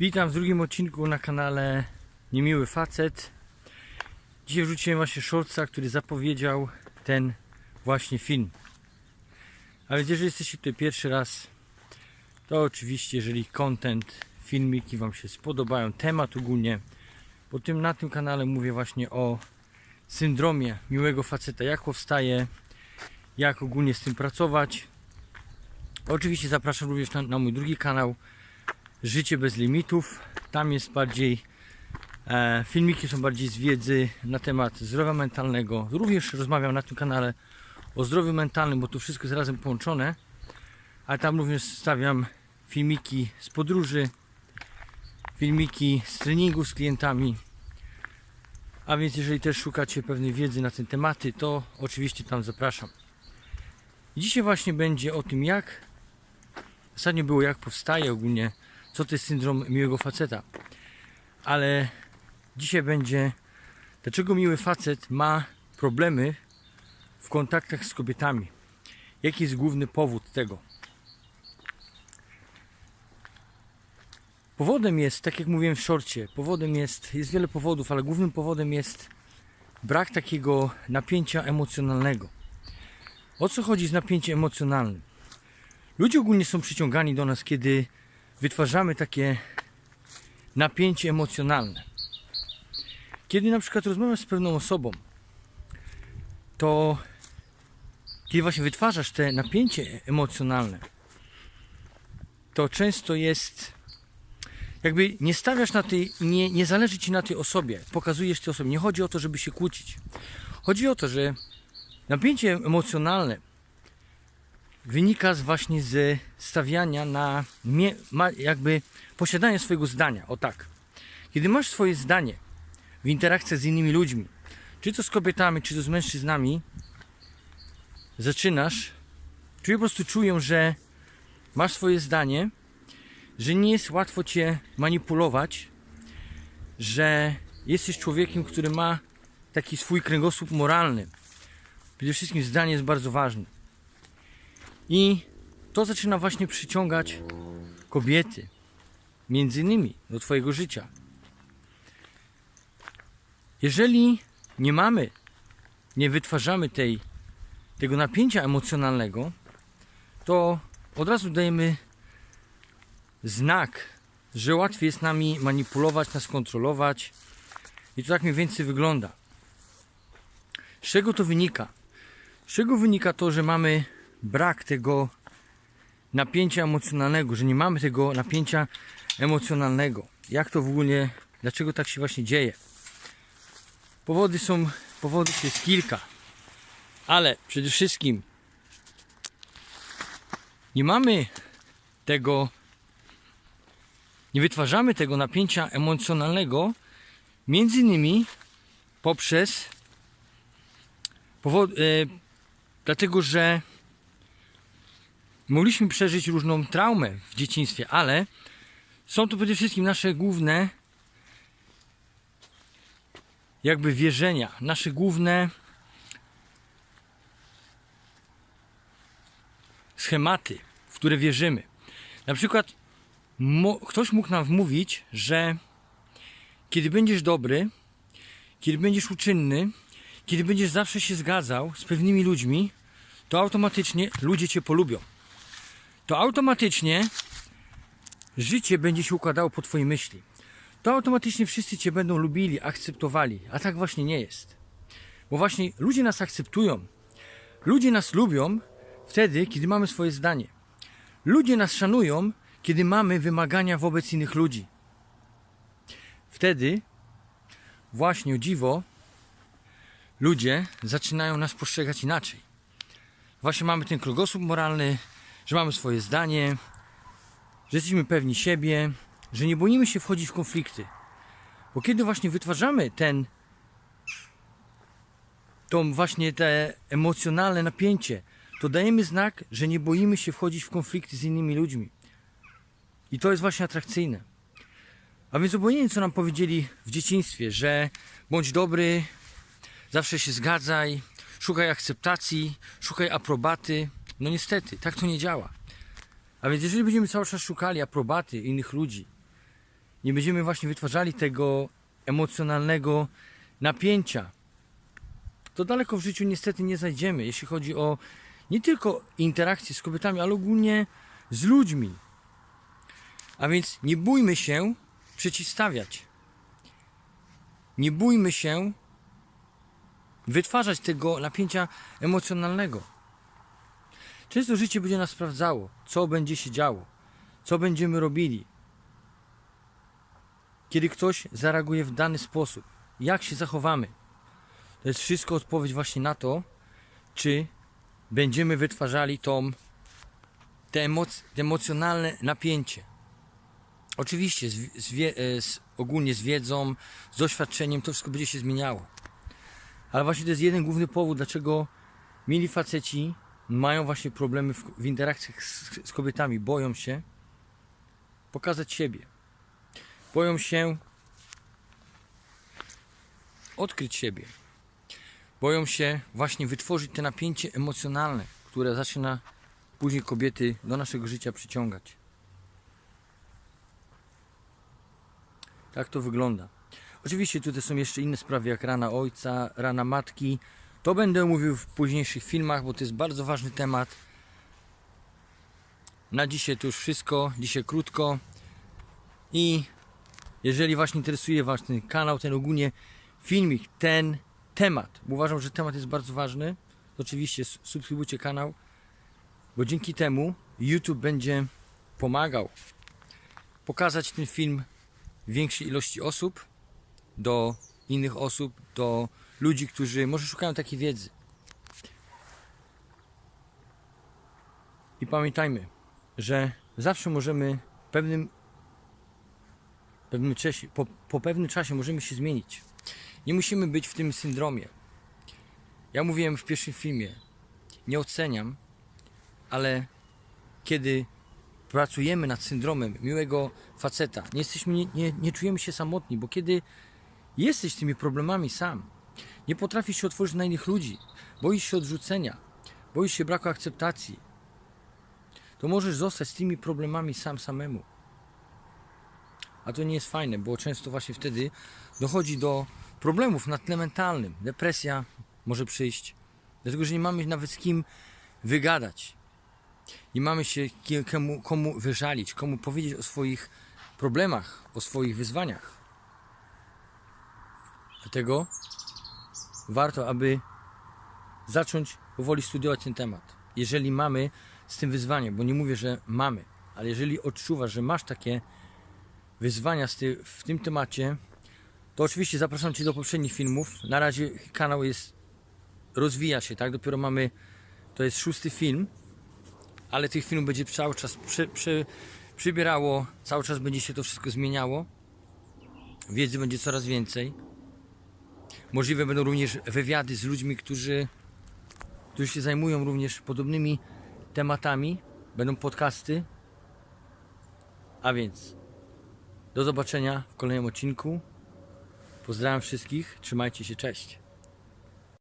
Witam w drugim odcinku na kanale Niemiły Facet. Dzisiaj wrzuciłem właśnie shortsa, który zapowiedział ten właśnie film. A więc jeżeli jesteście tutaj pierwszy raz, to oczywiście jeżeli content, filmiki Wam się spodobają, temat ogólnie, bo tym, na tym kanale mówię właśnie o syndromie miłego faceta, jak powstaje, jak ogólnie z tym pracować. Oczywiście zapraszam również na, na mój drugi kanał Życie bez limitów. Tam jest bardziej e, filmiki są bardziej z wiedzy na temat zdrowia mentalnego. Również rozmawiam na tym kanale o zdrowiu mentalnym, bo to wszystko jest razem połączone. A tam również stawiam filmiki z podróży, filmiki z treningu z klientami. A więc jeżeli też szukacie pewnej wiedzy na te tematy, to oczywiście tam zapraszam. Dzisiaj właśnie będzie o tym, jak ostatnio było, jak powstaje ogólnie, co to jest syndrom miłego faceta. Ale dzisiaj będzie, dlaczego miły facet ma problemy w kontaktach z kobietami. Jaki jest główny powód tego? Powodem jest, tak jak mówiłem w szorcie, powodem jest, jest wiele powodów, ale głównym powodem jest brak takiego napięcia emocjonalnego. O co chodzi z napięciem emocjonalnym? Ludzie ogólnie są przyciągani do nas, kiedy wytwarzamy takie napięcie emocjonalne. Kiedy na przykład rozmawiasz z pewną osobą, to kiedy właśnie wytwarzasz te napięcie emocjonalne, to często jest jakby nie stawiasz na tej, nie, nie zależy ci na tej osobie, pokazujesz tej osobie. Nie chodzi o to, żeby się kłócić. Chodzi o to, że napięcie emocjonalne wynika z właśnie z stawiania na jakby posiadanie swojego zdania. O tak. Kiedy masz swoje zdanie w interakcjach z innymi ludźmi, czy to z kobietami, czy to z mężczyznami, zaczynasz, czuję po prostu czują, że masz swoje zdanie, że nie jest łatwo cię manipulować, że jesteś człowiekiem, który ma taki swój kręgosłup moralny. Przede wszystkim zdanie jest bardzo ważne. I to zaczyna właśnie przyciągać kobiety, między innymi do Twojego życia. Jeżeli nie mamy, nie wytwarzamy tej, tego napięcia emocjonalnego, to od razu dajemy znak, że łatwiej jest nami manipulować, nas kontrolować. I to tak mniej więcej wygląda. Z czego to wynika? Z czego wynika to, że mamy brak tego napięcia emocjonalnego, że nie mamy tego napięcia emocjonalnego. Jak to w ogóle, dlaczego tak się właśnie dzieje? Powody są, powodów jest kilka, ale przede wszystkim nie mamy tego, nie wytwarzamy tego napięcia emocjonalnego, między innymi poprzez powod, e, dlatego, że mogliśmy przeżyć różną traumę w dzieciństwie, ale są to przede wszystkim nasze główne jakby wierzenia, nasze główne schematy, w które wierzymy. Na przykład ktoś mógł nam wmówić, że kiedy będziesz dobry, kiedy będziesz uczynny, kiedy będziesz zawsze się zgadzał z pewnymi ludźmi, to automatycznie ludzie cię polubią to automatycznie życie będzie się układało po Twojej myśli. To automatycznie wszyscy Cię będą lubili, akceptowali, a tak właśnie nie jest. Bo właśnie ludzie nas akceptują. Ludzie nas lubią wtedy, kiedy mamy swoje zdanie. Ludzie nas szanują, kiedy mamy wymagania wobec innych ludzi. Wtedy, właśnie o dziwo, ludzie zaczynają nas postrzegać inaczej. Właśnie mamy ten kręgosłup moralny, że mamy swoje zdanie, że jesteśmy pewni siebie, że nie boimy się wchodzić w konflikty. Bo kiedy właśnie wytwarzamy ten, to właśnie te emocjonalne napięcie, to dajemy znak, że nie boimy się wchodzić w konflikty z innymi ludźmi. I to jest właśnie atrakcyjne. A więc obojętnie co nam powiedzieli w dzieciństwie, że bądź dobry, zawsze się zgadzaj, szukaj akceptacji, szukaj aprobaty, no niestety, tak to nie działa. A więc jeżeli będziemy cały czas szukali aprobaty innych ludzi nie będziemy właśnie wytwarzali tego emocjonalnego napięcia, to daleko w życiu niestety nie zajdziemy, jeśli chodzi o nie tylko interakcje z kobietami, ale ogólnie z ludźmi. A więc nie bójmy się przeciwstawiać. Nie bójmy się wytwarzać tego napięcia emocjonalnego. Często życie będzie nas sprawdzało, co będzie się działo, co będziemy robili. Kiedy ktoś zareaguje w dany sposób, jak się zachowamy. To jest wszystko odpowiedź właśnie na to, czy będziemy wytwarzali tą, te, emoc, te emocjonalne napięcie. Oczywiście z, z, e, z, ogólnie z wiedzą, z doświadczeniem to wszystko będzie się zmieniało. Ale właśnie to jest jeden główny powód, dlaczego mili faceci mają właśnie problemy w, w interakcjach z, z kobietami. Boją się pokazać siebie. Boją się odkryć siebie. Boją się właśnie wytworzyć te napięcie emocjonalne, które zaczyna później kobiety do naszego życia przyciągać. Tak to wygląda. Oczywiście tutaj są jeszcze inne sprawy, jak rana ojca, rana matki. To będę mówił w późniejszych filmach, bo to jest bardzo ważny temat. Na dzisiaj to już wszystko. Dzisiaj krótko. I jeżeli właśnie interesuje Was ten kanał, ten ogólnie filmik, ten temat, bo uważam, że temat jest bardzo ważny, to oczywiście subskrybujcie kanał, bo dzięki temu YouTube będzie pomagał pokazać ten film większej ilości osób, do innych osób, do ludzi, którzy może szukają takiej wiedzy. I pamiętajmy, że zawsze możemy pewnym, pewnym czasie, po, po pewnym czasie możemy się zmienić. Nie musimy być w tym syndromie. Ja mówiłem w pierwszym filmie, nie oceniam, ale kiedy pracujemy nad syndromem miłego faceta, nie, jesteśmy, nie, nie, nie czujemy się samotni, bo kiedy jesteś tymi problemami sam, nie potrafisz się otworzyć na innych ludzi, boisz się odrzucenia, boisz się braku akceptacji, to możesz zostać z tymi problemami sam samemu. A to nie jest fajne, bo często właśnie wtedy dochodzi do problemów na tle mentalnym. Depresja może przyjść, dlatego że nie mamy nawet z kim wygadać. Nie mamy się komu, komu wyżalić, komu powiedzieć o swoich problemach, o swoich wyzwaniach. Dlatego warto, aby zacząć powoli studiować ten temat. Jeżeli mamy z tym wyzwanie, bo nie mówię, że mamy, ale jeżeli odczuwasz, że masz takie wyzwania w tym temacie, to oczywiście zapraszam Cię do poprzednich filmów. Na razie kanał jest, rozwija się, tak? Dopiero mamy, to jest szósty film, ale tych filmów będzie cały czas przy, przy, przybierało, cały czas będzie się to wszystko zmieniało. Wiedzy będzie coraz więcej. Możliwe będą również wywiady z ludźmi, którzy, którzy się zajmują również podobnymi tematami. Będą podcasty. A więc do zobaczenia w kolejnym odcinku. Pozdrawiam wszystkich. Trzymajcie się. Cześć.